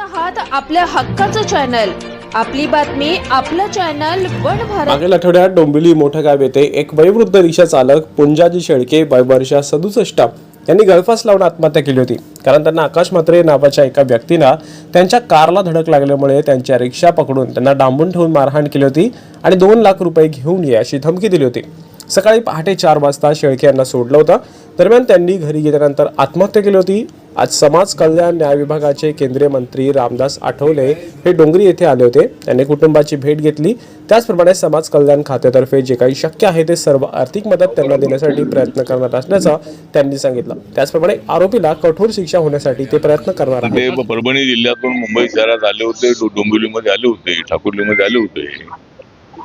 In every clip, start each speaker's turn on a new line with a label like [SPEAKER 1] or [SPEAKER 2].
[SPEAKER 1] आहात आपल्या हक्काचं चॅनल आपली बातमी आपलं चॅनल वन भारत.
[SPEAKER 2] मागील आठवड्यात डोंबिवली मोठं गाव येथे एक वयोवृद्ध रिक्षा चालक पुंजाजी शेळके वयवर्षा सदुसष्ट यांनी गळफास लावून आत्महत्या केली होती. कारण त्यांना आकाश म्हात्रे नावाच्या एका व्यक्तीनं त्यांच्या कारला धडक लागल्यामुळे त्यांच्या रिक्षा पकडून त्यांना डांबून ठेवून मारहाण केली होती आणि दोन लाख रुपये घेऊन ये अशी धमकी दिली होती. सकाळी पहाटे चार वाजता शेळके यांना सोडलं होतं. दरम्यान त्यांनी घरी गेल्यानंतर आत्महत्या केली होती. आज समाज कल्याण न्याय विभागाचे केंद्रीय मंत्री रामदास आठवले हे डोंगरी येथे आले होते. त्यांनी कुटुंबाची भेट घेतली. त्याचप्रमाणे समाज कल्याण खात्यातर्फे जे काही शक्य आहे ते सर्व आर्थिक मदत त्यांना देण्यासाठी प्रयत्न करणार असल्याचं त्यांनी सांगितलं. त्याचप्रमाणे आरोपीला कठोर शिक्षा होण्यासाठी ते प्रयत्न करणार
[SPEAKER 3] ते परभणी जिल्ह्यातून मुंबई शहरात आले होते. डोंबिवलीमध्ये आले होते. ठाकुर्लीमध्ये आले होते.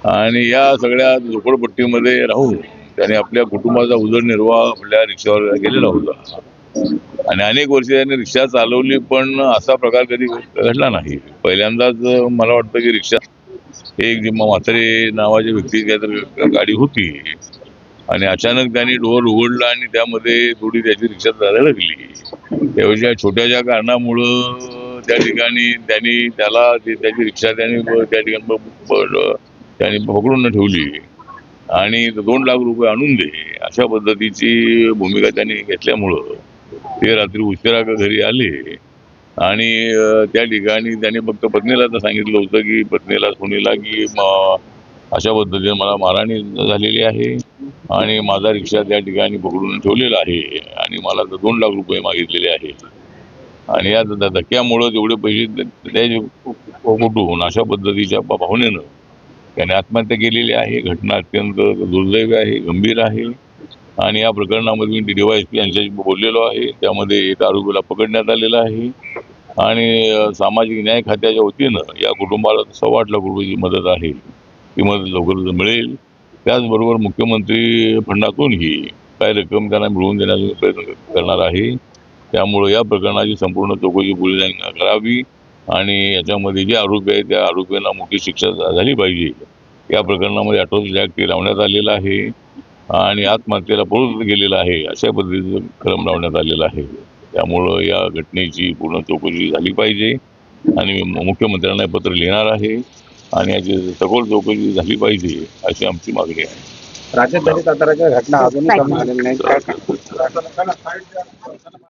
[SPEAKER 3] आणि या सगळ्या झोपडपट्टीमध्ये राहून त्याने आपल्या कुटुंबाचा उदरनिर्वाह आपल्या रिक्षावर केलेला होता. आणि अनेक वर्ष त्यांनी रिक्षा चालवली पण असा प्रकार कधी घडला नाही. पहिल्यांदाच मला वाटतं की रिक्षा एक जिम्मा म्हातारे नावाच्या व्यक्ती गाडी होती. आणि अचानक त्यांनी डोअर उघडला आणि त्यामध्ये थोडी त्याची रिक्षा जायला लागली. त्यावेळी छोट्याशा कारणामुळं त्या ठिकाणी त्यांनी त्याला त्याची रिक्षा त्यांनी त्या ठिकाणी त्यांनी पकडून ठेवली. आणि दोन लाख रुपये आणून दे अशा पद्धतीची भूमिका त्यांनी घेतल्यामुळं ते रात्री उशिरा घरी आले. आणि त्या ठिकाणी त्याने फक्त पत्नीला तर सांगितलं होतं की पत्नीला सुनीला की अशा पद्धतीने मला मारहाणी झालेली आहे आणि माझा रिक्षा त्या ठिकाणी पकडून ठेवलेला आहे आणि मला तर दोन लाख रुपये मागितलेले आहे आणि या धक्क्यामुळं तेवढे पैसे त्याचे द्यायचे कुठून अशा पद्धतीच्या भावनेनं त्याने आत्महत्या केलेली आहे. घटना अत्यंत दुर्दैवी आहे गंभीर आहे. आणि या प्रकरणामध्ये मी डी वाय एस पी यांच्याशी बोललेलो आहे. त्यामध्ये एक आरोपीला पकडण्यात आलेला आहे. आणि सामाजिक न्याय खात्याच्या वतीनं या कुटुंबाला सव्वा आठ लाख रुपयाची मदत आहे. ती मदत लवकरच मिळेल. त्याचबरोबर मुख्यमंत्री फंडातूनही काही रक्कम त्यांना मिळवून देण्याचा प्रयत्न करणार आहे. त्यामुळं या प्रकरणाची संपूर्ण चौकशी पोलिसांनी करावी आणि याच्यामध्ये जे आरोपी आहेत त्या आरोपींना मोठी शिक्षा झाली पाहिजे. या प्रकरणामध्ये अठराशे ॲक्ट लावण्यात आलेला आहे. आणि आत्महत्येला पळून गेलेला आहे अशा पद्धतीचं क्रम लावण्यात आलेला आहे. त्यामुळं या घटनेची पूर्ण चौकशी झाली पाहिजे आणि मुख्यमंत्र्यांना हे पत्र लिहिणार आहे आणि याची सखोल चौकशी झाली पाहिजे अशी आमची मागणी आहे.
[SPEAKER 4] राज्यात घटना अजूनही कमी